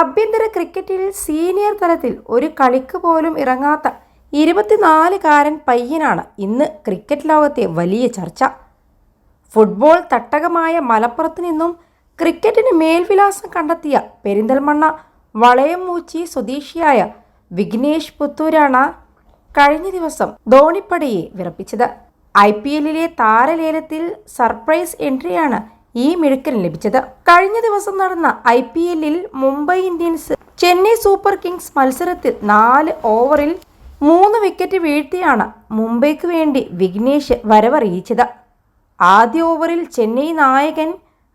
ആഭ്യന്തര ക്രിക്കറ്റിൽ സീനിയർ തലത്തിൽ ഒരു കളിക്ക് പോലും ഇറങ്ങാത്ത ഇരുപത്തിനാലുകാരൻ പയ്യനാണ് ഇന്ന് ക്രിക്കറ്റ് ലോകത്തെ വലിയ ചർച്ച. ഫുട്ബോൾ തട്ടകമായ മലപ്പുറത്ത് നിന്നും ക്രിക്കറ്റിന് മേൽവിലാസം കണ്ടെത്തിയ പെരിന്തൽമണ്ണ വളയംമൂച്ചി സ്വദേശിയായ വിഘ്നേഷ് പുത്തൂരാണ് കഴിഞ്ഞ ദിവസം ധോണിപ്പടയെ വിറപ്പിച്ചത്. ഐ പി എല്ലിലെ താരലേലത്തിൽ സർപ്രൈസ് എൻട്രിയാണ് ഈ മിടുക്കന് ലഭിച്ചത്. കഴിഞ്ഞ ദിവസം നടന്ന ഐ പി എല്ലിൽ Mumbai Indians Chennai super kings മത്സരത്തിൽ നാല് ഓവറിൽ മൂന്ന് വിക്കറ്റ് വീഴ്ത്തിയാണ് മുംബൈക്ക് വേണ്ടി വിഘ്നേഷ് വരവറിയിച്ചത്. ആദ്യ ഓവറിൽ ചെന്നൈ നായകൻ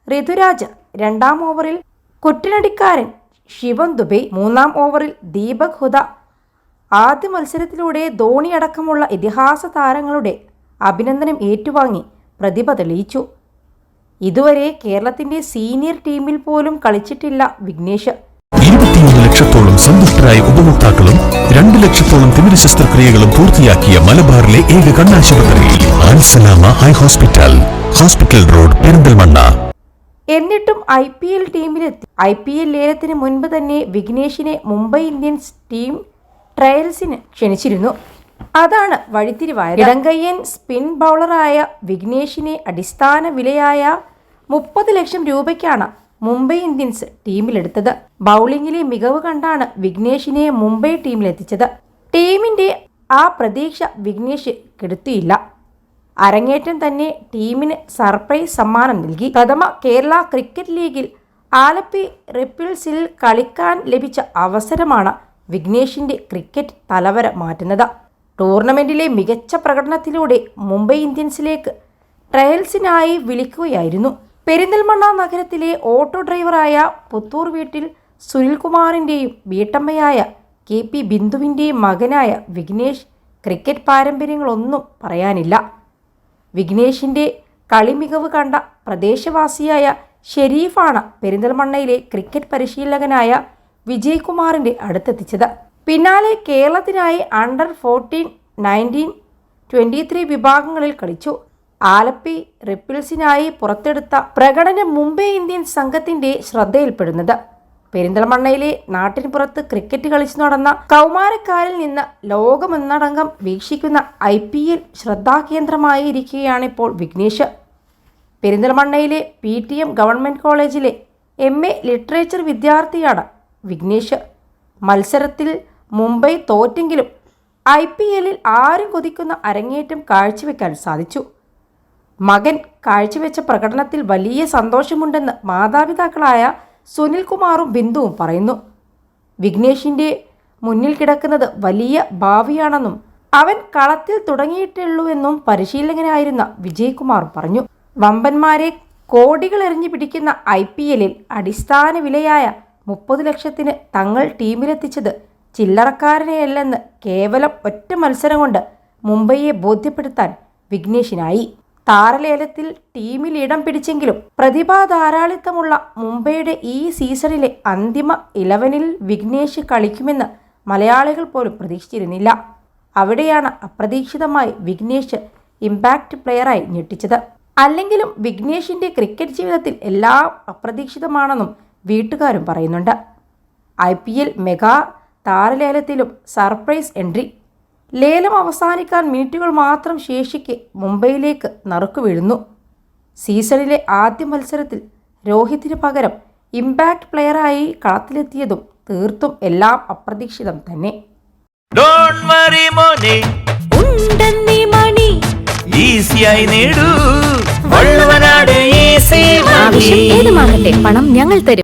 ഋതുരാജ് രണ്ടാം ഓവറിൽ കുറ്റനടിക്കാരൻ ശിവം ദുബെ മൂന്നാം ഓവറിൽ ദീപക് ഹുദ. ആദ്യ മത്സരത്തിലൂടെ ധോണി അടക്കമുള്ള ഇതിഹാസ താരങ്ങളുടെ അഭിനന്ദനം ഏറ്റുവാങ്ങി പ്രതിഭ തെളിയിച്ചു. ഇതുവരെ കേരളത്തിന്റെ സീനിയർ ടീമിൽ പോലും കളിച്ചിട്ടില്ല വിഘ്നേഷ്. ഇരുപത്തിയൊന്ന് ലക്ഷത്തോളം സന്തുഷ്ടരായ ഉപഭോക്താക്കളും രണ്ട് ലക്ഷത്തോളം തിമിര ശസ്ത്രക്രിയകളും പൂർത്തിയാക്കിയ മലബാറിലെ ഏക കണ്ണാശുപത്രി ആൻസലാമ high hospital hospital road Perinthalmanna. എന്നിട്ടും ഐ പി എൽ ടീമിലെത്തി. ഐ പി എൽ ലേലത്തിന് മുൻപ് തന്നെ വിഘ്നേഷിനെ മുംബൈ ഇന്ത്യൻസ് ടീം ട്രയൽസിന് ക്ഷണിച്ചിരുന്നു. അതാണ് വഴിത്തിരിവായ ഇടങ്കയ്യൻ സ്പിൻ ബൗളറായ വിഘ്നേഷിനെ അടിസ്ഥാന വിലയായ മുപ്പത് ലക്ഷം രൂപയ്ക്കാണ് മുംബൈ ഇന്ത്യൻസ് ടീമിലെടുത്തത്. ബൗളിംഗിലെ മികവ് കണ്ടാണ് വിഘ്നേഷിനെ മുംബൈ ടീമിലെത്തിച്ചത്. ടീമിന്റെ ആ പ്രതീക്ഷ വിഘ്നേഷ് കെടുത്തിയില്ല. അരങ്ങേറ്റം തന്നെ ടീമിന് സർപ്രൈസ് സമ്മാനം നൽകി. പ്രഥമ കേരള ക്രിക്കറ്റ് ലീഗിൽ ആലപ്പി റിപ്പിൾസിൽ കളിക്കാൻ ലഭിച്ച അവസരമാണ് വിഘ്നേഷിന്റെ ക്രിക്കറ്റ് തലവര മാറ്റുന്നത്. ടൂർണമെന്റിലെ മികച്ച പ്രകടനത്തിലൂടെ മുംബൈ ഇന്ത്യൻസിലേക്ക് ട്രയൽസിനായി വിളിക്കുകയായിരുന്നു. പെരിന്തൽമണ്ണ നഗരത്തിലെ ഓട്ടോ ഡ്രൈവറായ പുത്തൂർ വീട്ടിൽ സുനിൽകുമാറിന്റെയും വീട്ടമ്മയായ കെ പി ബിന്ദുവിന്റെയും മകനായ വിഘ്നേഷ് ക്രിക്കറ്റ് പാരമ്പര്യങ്ങളൊന്നും പറയാനില്ല. വിഘ്നേഷിന്റെ കളിമികവ് കണ്ട പ്രദേശവാസിയായ ഷെരീഫാണ് പെരിന്തൽമണ്ണയിലെ ക്രിക്കറ്റ് പരിശീലകനായ വിജയ്കുമാറിന്റെ അടുത്തെത്തിച്ചത്. പിന്നാലെ കേരളത്തിനായി under fourteen nineteen twenty three വിഭാഗങ്ങളിൽ കളിച്ചു. ആലപ്പി റിപ്പിൾസിനായി പുറത്തെടുത്ത പ്രകടനം മുംബൈ ഇന്ത്യൻ സംഘത്തിന്റെ ശ്രദ്ധയിൽപ്പെടുന്നത്. പെരിന്തൽമണ്ണയിലെ നാട്ടിന് പുറത്ത് ക്രിക്കറ്റ് കളിച്ചു നടന്ന കൗമാരക്കാരിൽ നിന്ന് ലോകമെന്നടങ്കം വീക്ഷിക്കുന്ന ഐ പി എൽ ശ്രദ്ധാകേന്ദ്രമായിരിക്കുകയാണിപ്പോൾ വിഘ്നേഷ്. പെരിന്തൽമണ്ണയിലെ പി ടി എം ഗവൺമെന്റ് കോളേജിലെ എം എ ലിറ്ററേച്ചർ വിദ്യാർത്ഥിയാണ് വിഘ്നേഷ്. മത്സരത്തിൽ മുംബൈ തോറ്റെങ്കിലും ഐ പി എല്ലിൽ ആരും കൊതിക്കുന്ന അരങ്ങേറ്റം കാഴ്ചവെക്കാൻ സാധിച്ചു. മകൻ കാഴ്ചവെച്ച പ്രകടനത്തിൽ വലിയ സന്തോഷമുണ്ടെന്ന് മാതാപിതാക്കളായ സുനിൽകുമാറും ബിന്ദുവും പറയുന്നു. വിഘ്നേഷിന്റെ മുന്നിൽ കിടക്കുന്നത് വലിയ ഭാവിയാണെന്നും അവൻ കളത്തിൽ തുടങ്ങിയിട്ടുള്ളൂവെന്നും പരിശീലകനായിരുന്ന വിജയ്കുമാർ പറഞ്ഞു. വമ്പന്മാരെ കോടികൾ എറിഞ്ഞു പിടിക്കുന്ന ഐ പി എല്ലിൽ അടിസ്ഥാന വിലയായ മുപ്പത് ലക്ഷത്തിന് തങ്ങൾ ടീമിലെത്തിച്ചത് ചില്ലറക്കാരനെയല്ലെന്ന് കേവലം ഒറ്റ മത്സരം കൊണ്ട് മുംബൈയെ ബോധ്യപ്പെടുത്താൻ വിഘ്നേഷിനായി. താരലേലത്തിൽ ടീമിൽ ഇടം പിടിച്ചെങ്കിലും പ്രതിഭാ ധാരാളിത്തമുള്ള മുംബൈയുടെ ഈ സീസണിലെ അന്തിമ ഇലവനിൽ വിഘ്നേഷ് കളിക്കുമെന്ന് മലയാളികൾ പോലും പ്രതീക്ഷിച്ചിരുന്നില്ല. അവിടെയാണ് അപ്രതീക്ഷിതമായി വിഘ്നേഷ് ഇമ്പാക്റ്റ് പ്ലെയറായി ഞെട്ടിച്ചത്. അല്ലെങ്കിലും വിഘ്നേഷിന്റെ ക്രിക്കറ്റ് ജീവിതത്തിൽ എല്ലാം അപ്രതീക്ഷിതമാണെന്നും വീട്ടുകാരും പറയുന്നുണ്ട്. ഐ പി എൽ മെഗാ താരലേലത്തിലും സർപ്രൈസ് എൻട്രി ലേലം അവസാനിക്കാൻ മിനിറ്റുകൾ മാത്രം ശേഷിക്കെ മുംബൈയിലേക്ക് നറുക്കു വീഴുന്നു. സീസണിലെ ആദ്യ മത്സരത്തിൽ രോഹിത്തിന് പകരം ഇമ്പാക്ട് പ്ലെയറായി കളത്തിലെത്തിയതും തീർത്തും എല്ലാം അപ്രതീക്ഷിതം തന്നെ. ഡോൺ വറി മോനെ. ഉണ്ടെന്നീ മണി. ഈസിയായി നേടൂ. വള്ളുവനാട് ഈസി ആവശ്യം ഏതുമാകട്ടെ പണം ഞങ്ങൾ തരും.